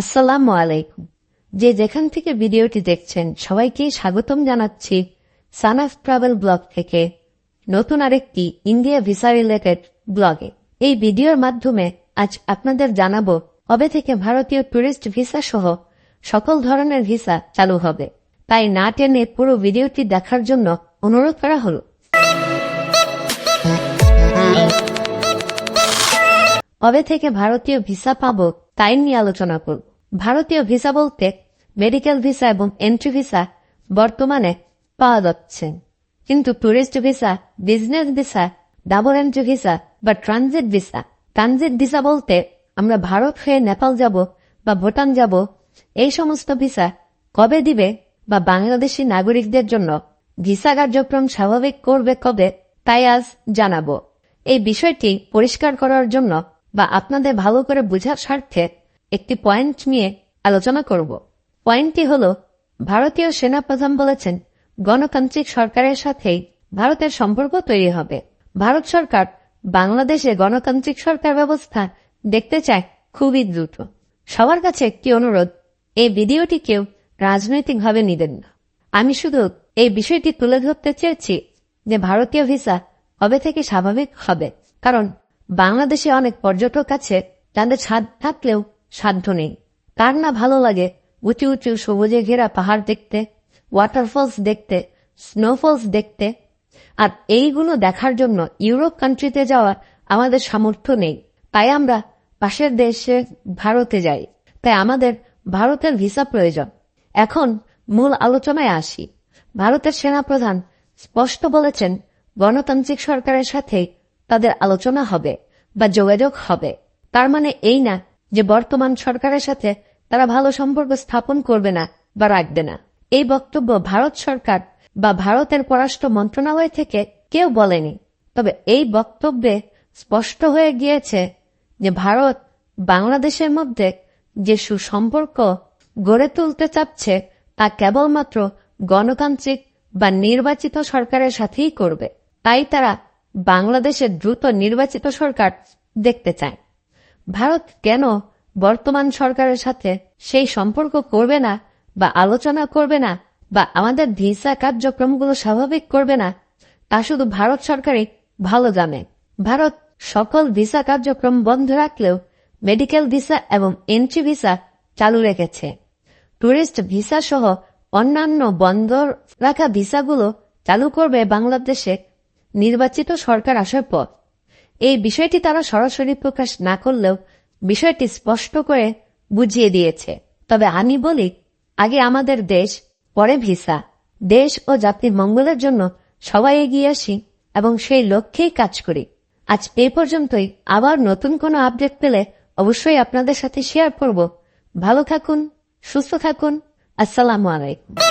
আসসালামু আলাইকুম। যে যেখান থেকে ভিডিওটি দেখছেন, সবাইকে স্বাগতম জানাচ্ছি সানাফ ট্রাভেল ব্লগ থেকে। নতুন আরেকটি ইন্ডিয়া ভিসা রিলেটেড ব্লগে। এই ভিডিওর মাধ্যমে আজ আপনাদের জানাব, কবে থেকে ভারতীয় ট্যুরিস্ট ভিসা সহ সকল ধরনের ভিসা চালু হবে। তাই না টেনে পুরো ভিডিওটি দেখার জন্য অনুরোধ করা হল। কবে থেকে ভারতীয় ভিসা পাবো তাই নিয়ে আলোচনা করব। ভারতীয় ভিসা বলতে মেডিকেল ভিসা এবং এন্ট্রি ভিসা বর্তমানে পাওয়া যাচ্ছে। কিন্তু tourist visa, business visa, double entry visa বা ট্রানজিট ভিসা ট্রানজিট ভিসা বলতে আমরা ভারত হয়ে নেপাল যাব বা ভুটান যাব, এই সমস্ত ভিসা কবে দিবে বা বাংলাদেশি নাগরিকদের জন্য ভিসা কার্যক্রম স্বাভাবিক করবে কবে, তাই আজ জানাব। এই বিষয়টি পরিষ্কার করার জন্য বা আপনাদের ভালো করে বোঝার স্বার্থে একটি পয়েন্ট নিয়ে আলোচনা করব। পয়েন্টটি হল, ভারতীয় সেনাপ্রধান বলেছেন, গণতান্ত্রিক সরকারের সাথেই ভারতের সম্পর্ক তৈরি হবে। ভারত সরকার বাংলাদেশে গণতান্ত্রিক সরকার ব্যবস্থা দেখতে চায় খুবই দ্রুত। সবার কাছে একটি অনুরোধ, এই ভিডিওটি কেউ রাজনৈতিকভাবে নিবেন না। আমি শুধু এই বিষয়টি তুলে ধরতে চেয়েছি যে ভারতীয় ভিসা কবে থেকে স্বাভাবিক হবে। কারণ বাংলাদেশে অনেক পর্যটক আছে, তাদের ছাদ থাকলেও সাধ্য নেই। কার না ভালো লাগে উঁচু উঁচু সবুজে ঘেরা পাহাড় দেখতে ওয়াটারফলস দেখতে স্নোফলস দেখতে। আর এইগুলো দেখার জন্য ইউরোপ কান্ট্রিতে যাওয়া আমাদের সামর্থ্য নেই। তাই আমরা পাশের দেশে ভারতে যাই। তাই আমাদের ভারতের ভিসা প্রয়োজন। এখন মূল আলোচনায় আসি। ভারতের সেনাপ্রধান স্পষ্ট বলেছেন, গণতান্ত্রিক সরকারের সাথে তাদের আলোচনা হবে বা যোগাযোগ হবে। তার মানে এই না যে বর্তমান সরকারের সাথে তারা ভালো সম্পর্ক স্থাপন করবে না বা রাখবে না। এই বক্তব্য ভারত সরকার বা ভারতের পররাষ্ট্র মন্ত্রণালয় থেকে কেউ বলেনি। তবে এই বক্তব্যে স্পষ্ট হয়ে গিয়েছে যে ভারত বাংলাদেশের মধ্যে যে সুসম্পর্ক গড়ে তুলতে চাচ্ছে তা কেবলমাত্র গণতান্ত্রিক বা নির্বাচিত সরকারের সাথেই করবে। তাই তারা বাংলাদেশের দ্রুত নির্বাচিত সরকার দেখতে চায়। ভারত কেন বর্তমান সরকারের সাথে সেই সম্পর্ক করবে না বা আলোচনা করবে না বা আমাদের ভিসা কার্যক্রমগুলো স্বাভাবিক করবে না? তা শুধু ভারত সরকারই ভালো জানে। ভারত সকল ভিসা কার্যক্রম বন্ধ রাখলেও মেডিকেল ভিসা এবং এন্ট্রি ভিসা চালু রেখেছে। ট্যুরিস্ট ভিসা সহ অন্যান্য বন্ধ রাখা ভিসাগুলো চালু করবে বাংলাদেশে নির্বাচিত সরকার আসার পর এই বিষয়টি তারা সরাসরি প্রকাশ না করলেও বিষয়টি স্পষ্ট করে বুঝিয়ে দিয়েছে। তবে আমি বলি, আগে আমাদের দেশ, পরে ভিসা। দেশ ও জাতির মঙ্গলের জন্য সবাই এগিয়ে আসি এবং সেই লক্ষ্যেই কাজ করি। আজ এ পর্যন্তই। আবার নতুন কোনো আপডেট পেলে অবশ্যই আপনাদের সাথে শেয়ার করব। ভালো থাকুন, সুস্থ থাকুন। আসসালামু আলাইকুম।